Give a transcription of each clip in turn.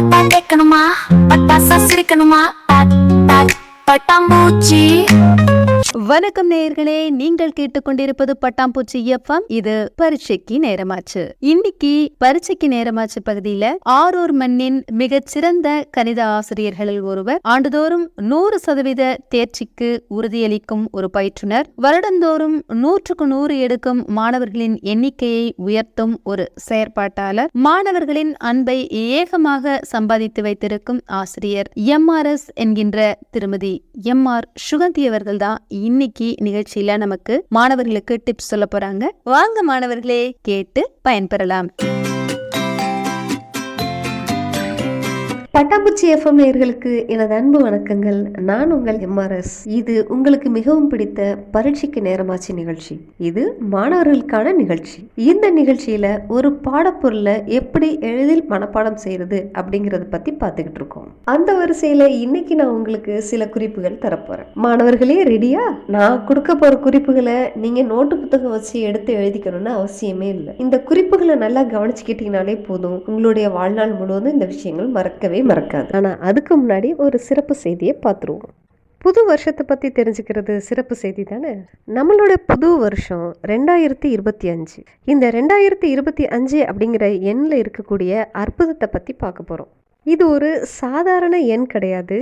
பார்த்தா கேட்கணுமா பட்டாசா சிரிக்கணுமா but, but, பட்டாம்பூச்சி. வணக்கம் நேயர்களே நீங்கள் கேட்டுக்கொண்டிருப்பது பட்டாம்பூச்சி எஃப்எம். இது பரீட்சைக்கு நேரமாச்சு. இன்னைக்கு பரீட்சைக்கு நேரமாச்சு பகுதியில ஆரூர் மண்ணின் மிகச்சிறந்த கணித ஆசிரியர்களில் ஒருவர் ஆண்டுதோறும் நூறு சதவீத தேர்ச்சிக்கு உறுதியளிக்கும் ஒரு பயிற்றுனர். வருடந்தோறும் நூற்றுக்கு நூறு எடுக்கும் மாணவர்களின் எண்ணிக்கையை உயர்த்தும் ஒரு செயற்பாட்டாளர். மாணவர்களின் அன்பை ஏகமாக சம்பாதித்து வைத்திருக்கும் ஆசிரியர் எம்ஆர்எஸ் என்கின்ற திருமதி எம் ஆர் சுகந்தி அவர்கள்தான் இன்னைக்கு நிகழ்ச்சியில நமக்கு மாணவர்களுக்கு டிப்ஸ் சொல்ல போறாங்க. வாங்க மாணவர்களே கேட்டு பயன்பெறலாம். பட்டாம்பூச்சி எஃப்எம் நேர்களுக்கு எனது அன்பு வணக்கங்கள். நான் உங்கள் எம்ஆர்எஸ் இது உங்களுக்கு மிகவும் பிடித்த பரீட்சைக்கு நேரமாச்சு நிகழ்ச்சி. இது மாணவர்களுக்கான நிகழ்ச்சி. இந்த நிகழ்ச்சியில ஒரு பாடப்பொருளை எப்படி எளிதில் மனப்பாடம் செய்யறது அப்படிங்கறத பத்தி பார்த்துக்கிட்டு இருக்கோம். அந்த வரிசையில இன்னைக்கு நான் உங்களுக்கு சில குறிப்புகள் தரப்போறேன். மாணவர்களே ரெடியா நான் கொடுக்க போற குறிப்புகளை நீங்க நோட்டு புத்தகம் வச்சு எடுத்து எழுதிக்கணும்னு அவசியமே இல்லை. இந்த குறிப்புகளை நல்லா கவனிச்சுக்கிட்டீங்கனாலே போதும். உங்களுடைய வாழ்நாள் முழுவதும் இந்த விஷயங்கள் மறக்கவே மறக்காது. ஆனால் அதுக்கு முன்னாடி ஒரு சிறப்பு செய்தியை பார்த்துருவோம். புது வருஷத்தை பற்றி தெரிஞ்சுக்கிறது சிறப்பு செய்தி தானே? நம்மளோட புது வருஷம் ரெண்டாயிரத்தி இருபத்தி அஞ்சு. இந்த ரெண்டாயிரத்தி இருபத்தி அஞ்சு அப்படிங்கிற எண்ணில் இருக்கக்கூடிய அற்புதத்தை பற்றி பார்க்க போகிறோம் இது ஒரு சாதாரண எண் கிடையாது.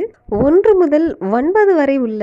ஒன்று முதல் ஒன்பது வரை உள்ள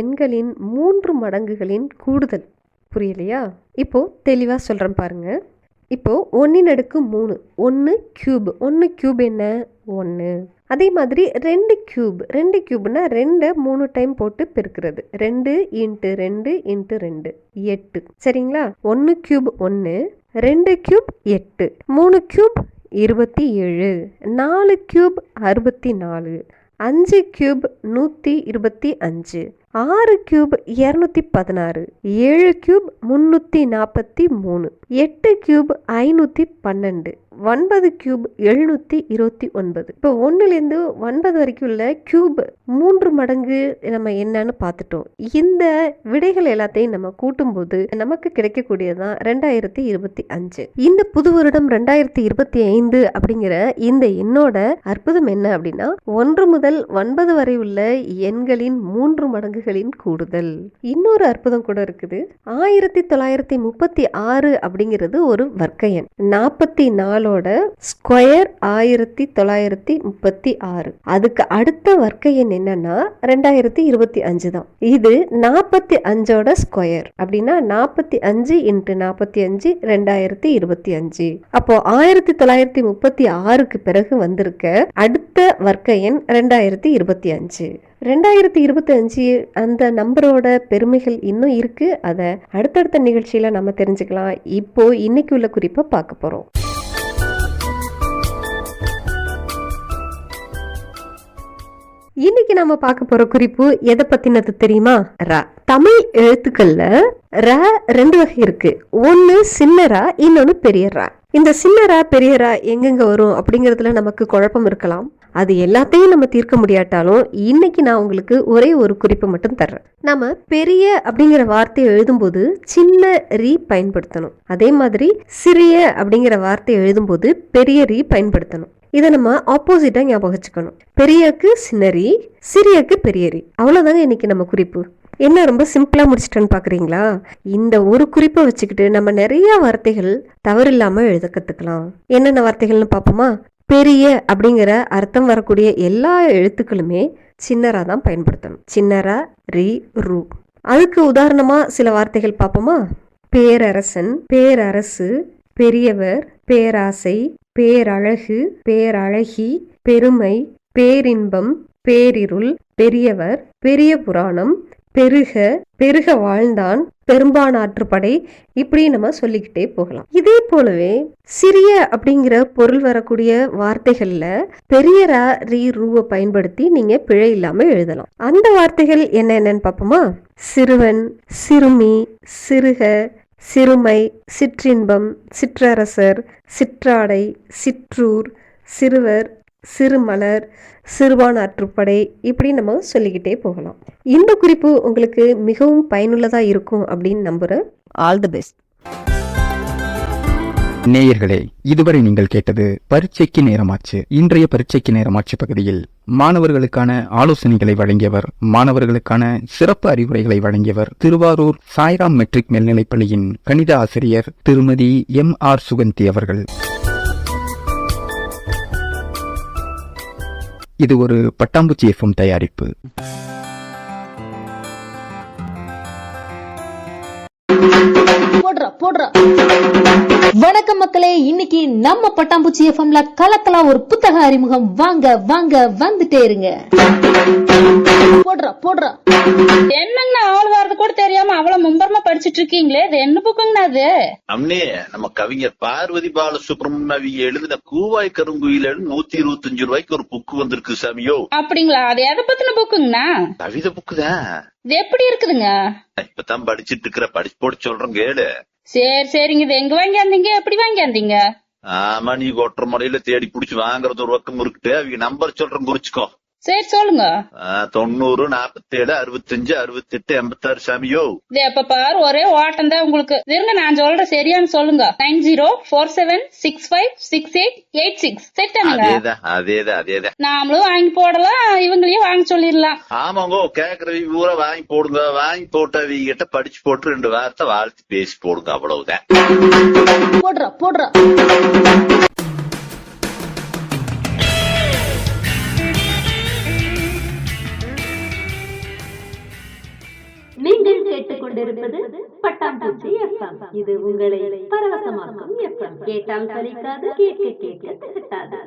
எண்களின் மூன்று மடங்குகளின் கூடுதல். புரியலையா? இப்போ தெளிவாக சொல்கிறேன் பாருங்கள் இப்போது ஒன்றின் அடுக்கு மூணு. ஒன்று கியூப் ஒன்று கியூப் என்ன? ஒன்று அதே மாதிரி ரெண்டு கியூப் ரெண்டு கியூப்னா ரெண்டை மூணு டைம் போட்டு பெருக்கிறது. ரெண்டு இன்ட்டு ரெண்டு இன்ட்டு ரெண்டு. எட்டு. சரிங்களா? ஒன்று கியூப் ஒன்று ரெண்டு கியூப் எட்டு. மூணு கியூப் இருபத்தி ஏழு. நாலு கியூப் அறுபத்தி நாலு. அஞ்சு கியூப் நூற்றி இருபத்தி அஞ்சு. ஆறு கியூப் இரநூத்தி பதினாறு ஏழு கியூப் முன்னூற்றி நாற்பத்தி மூணு எட்டு கியூப் ஐநூற்றி பன்னெண்டு ஒன்பது கியூப் எழுநூற்றி இருபத்தி ஒன்பது. இப்போ ஒன்றுலேருந்து ஒன்பது வரைக்கும் உள்ள கியூப் மூன்று மடங்கு நம்ம என்னன்னு பார்த்துட்டோம். இந்த விடைகள் எல்லாத்தையும் நம்ம கூட்டும்போது நமக்கு கிடைக்கக்கூடியதான் ரெண்டாயிரத்தி இருபத்தி அஞ்சு. இந்த புது வருடம் ரெண்டாயிரத்தி இருபத்தி ஐந்து அப்படிங்கிற இந்த எண்ணோட அற்புதம் என்ன அப்படின்னா ஒன்று முதல் ஒன்பது வரை உள்ள எண்களின் மூன்று மடங்கு மடங்குகளின் கூடுதல். இன்னொரு அற்புதம் கூட இருக்குது. ஆயிரத்தி தொள்ளாயிரத்தி முப்பத்தி ஆறு அப்படிங்கிறது ஒரு வர்க்க நாற்பத்தி நாலோட ஸ்கொயர் ஆயிரத்தி தொள்ளாயிரத்தி முப்பத்தி ஆறு. அதுக்கு அடுத்த வர்க்க எண் என்னன்னா ரெண்டாயிரத்தி இருபத்தி அஞ்சு தான். இது நாற்பத்தி அஞ்சோட ஸ்கொயர். அப்படின்னா நாற்பத்தி அஞ்சு இன்ட்டு நாற்பத்தி அஞ்சு ரெண்டாயிரத்தி இருபத்தி அஞ்சு. அப்போ ஆயிரத்தி தொள்ளாயிரத்தி முப்பத்தி ஆறுக்கு பிறகு வந்திருக்க அடுத்த வர்க்க எண் ரெண்டாயிரத்தி இருபத்தி அஞ்சு. ரெண்டாயிரத்தி இருபத்தி அஞ்சு அந்த நம்பரோட பெருமைகள் இன்னும் இருக்கு. அதை அடுத்தடுத்த நிகழ்ச்சியில நம்ம தெரிஞ்சுக்கலாம். இப்போ இன்னைக்கு உள்ள குறிப்பை பார்க்க போறோம். இன்னைக்கு நாம பார்க்க போற குறிப்பு எதை பத்தினது தெரியுமா? ர. தமிழ் எழுத்துக்கள்ல ர ரெண்டு வகை இருக்கு. ஒன்னு சின்ன ரா இன்னொன்னு பெரிய ரா. இந்த சின்ன ரா பெரிய ரா எங்கெங்க வரும் அப்படிங்கறதுல நமக்கு குழப்பம் இருக்கலாம். அது எல்லாத்தையும் நம்ம தீர்க்க முடியாட்டாலும் இன்னைக்கு நான் உங்களுக்கு ஒரே ஒரு குறிப்பு மட்டும் தர்றேன். நம்ம பெரிய அப்படிங்கிற வார்த்தையை எழுதும்போது சின்ன ரீ பயன்படுத்தணும். அதே மாதிரி சிறிய அப்படிங்கிற வார்த்தையை எழுதும்போது பெரிய ரீ பயன்படுத்தணும். இதை நம்ம ஆப்போசிட்டா ஞாபகம் வச்சுக்கணும். பெரியக்கு சின்னரி சிறியக்கு பெரிய ரீ. அவ்வளவுதாங்க இன்னைக்கு நம்ம குறிப்பு. என்ன ரொம்ப சிம்பிளா முடிச்சிட்டேன்னு பாக்குறீங்களா? இந்த ஒரு குறிப்பை வச்சுக்கிட்டு நம்ம நிறைய வார்த்தைகள் தவறில்லாம எழுத கத்துக்கலாம். என்னென்ன வார்த்தைகள்னு பார்ப்போமா? பெரிய அப்படிங்கிற அர்த்தம் வரக்கூடிய எல்லா எழுத்துக்களுமே சின்னரா தான் பயன்படுத்தணும். சின்னரா ரி ரூ. அதுக்கு உதாரணமா சில வார்த்தைகள் பார்ப்போமா? பேரரசன் பேரரசு பெரியவர் பேராசை பேரழகு பேரழகி பெருமை பேரின்பம் பேரிருள் பெரியவர் பெரிய புராணம் பெருக பெருக வாழ்ந்தான் பெரும்பானாற்றுப்படை இப்படி நம்ம சொல்லிக்கிட்டே போகலாம். இதே போலவே சிறிய அப்படிங்கிற பொருள் வரக்கூடிய வார்த்தைகள்ல பெரிய ரா ரீ ரூவை பயன்படுத்தி நீங்க பிழை இல்லாம எழுதலாம். அந்த வார்த்தைகள் என்ன என்னன்னு பார்ப்போமா? சிறுவன் சிறுமி சிறுக சிறுமை சிற்றின்பம் சிற்றரசர் சிற்றாடை சிற்றூர் சிறுவர் சிறுமலர் சிறுபான் ஆற்றுப்படை இப்படி நம்ம சொல்லிக்கிட்டே போகலாம். இந்த குறிப்பு உங்களுக்கு மிகவும் பயனுள்ளதா இருக்கும் அப்படின்னு நம்புறேன். ஆல் தி பெஸ்ட் நேயர்களே இதுவரை நீங்கள் கேட்டது பரீட்சைக்கு நேரமாச்சு. இன்றைய பரீட்சைக்கு நேரமாச்சு பகுதியில் மாணவர்களுக்கான ஆலோசனைகளை வழங்கியவர் மாணவர்களுக்கான சிறப்பு அறிவுரைகளை வழங்கியவர் திருவாரூர் சாய்ராம் மெட்ரிக் மேல்நிலைப்பள்ளியின் கணித ஆசிரியர் திருமதி எம் ஆர் சுகந்தி அவர்கள். இது ஒரு பட்டாம்பூச்சி எஃப்எம் தயாரிப்பு. போடுறா போடுறா. வணக்கம் மக்களே இன்னைக்கு நம்ம பட்டாம்பூச்சி எஃப்எம்ல கலக்கலா ஒரு புத்தக அறிமுகம். வாங்க வாங்க வந்துட்டே இருங்க. போடுறா போடுறா. இருக்கீங்களே? இது என்ன புக்குங்கண்ணா அது? அம்னே நம்ம கவிஞர் பார்வதி பாலசுப்ரமணியம் அவங்க எழுதின கூவாய் கருங்குயில நூத்தி இருபத்தஞ்சு ரூபாய்க்கு ஒரு புக்கு வந்திருக்கு சாமியோ. அப்படிங்களா? அது எதை பத்தின புக்குங்கண்ணா? கவிதை புக்கு தான். இது எப்படி இருக்குதுங்க? இப்பதான் படிச்சிட்டு இருக்கிற படிச்சு போட்டு சொல்றேன் கேளு. சரி சரிங்க. இது எங்க வாங்கியாந்தீங்க எப்படி வாங்கியாந்தீங்க ஆமா நீ ஒற்றை முறையில தேடி புடிச்சு வாங்குறது ஒரு பக்கம் இருக்குட்டு அவங்க நம்பர் சொல்றேன் குறிச்சுக்கோ. சரி சொல்லுங்க. தொண்ணூறு நாப்பத்தேழு அறுபத்தஞ்சு அறுபத்தெட்டு எண்பத்தாறு சாமியோ இது எப்ப பாரு ஒரே ஓட்டம் தான் உங்களுக்கு. இருங்க நான் சொல்றேன் சரியான்னு சொல்லுங்க. Nine zero four seven six five six eight eight six. செட்டானுங்க அதேதான் அதேதான் அதேதான். நாமளும் வாங்கி போடலாம் இவங்களையும் வாங்க சொல்லிடலாம். ஆமாங்கோ கேக்குறவங்க பூரா வாங்கி போடுங்க வாங்கி போட்டு அவங்க கிட்ட படிச்சு போட்டு ரெண்டு வார்த்தை வாழ்த்து பேசி போடுங்க அவ்வளவுதான். போடுறா போடுறா. பட்டாம்பூச்சி எஃப்எம் இது உங்களை பரவசமாக்கும் எஃப்எம் கேட்டால் சலிக்காது கேட்க கேட்க திகட்டாது.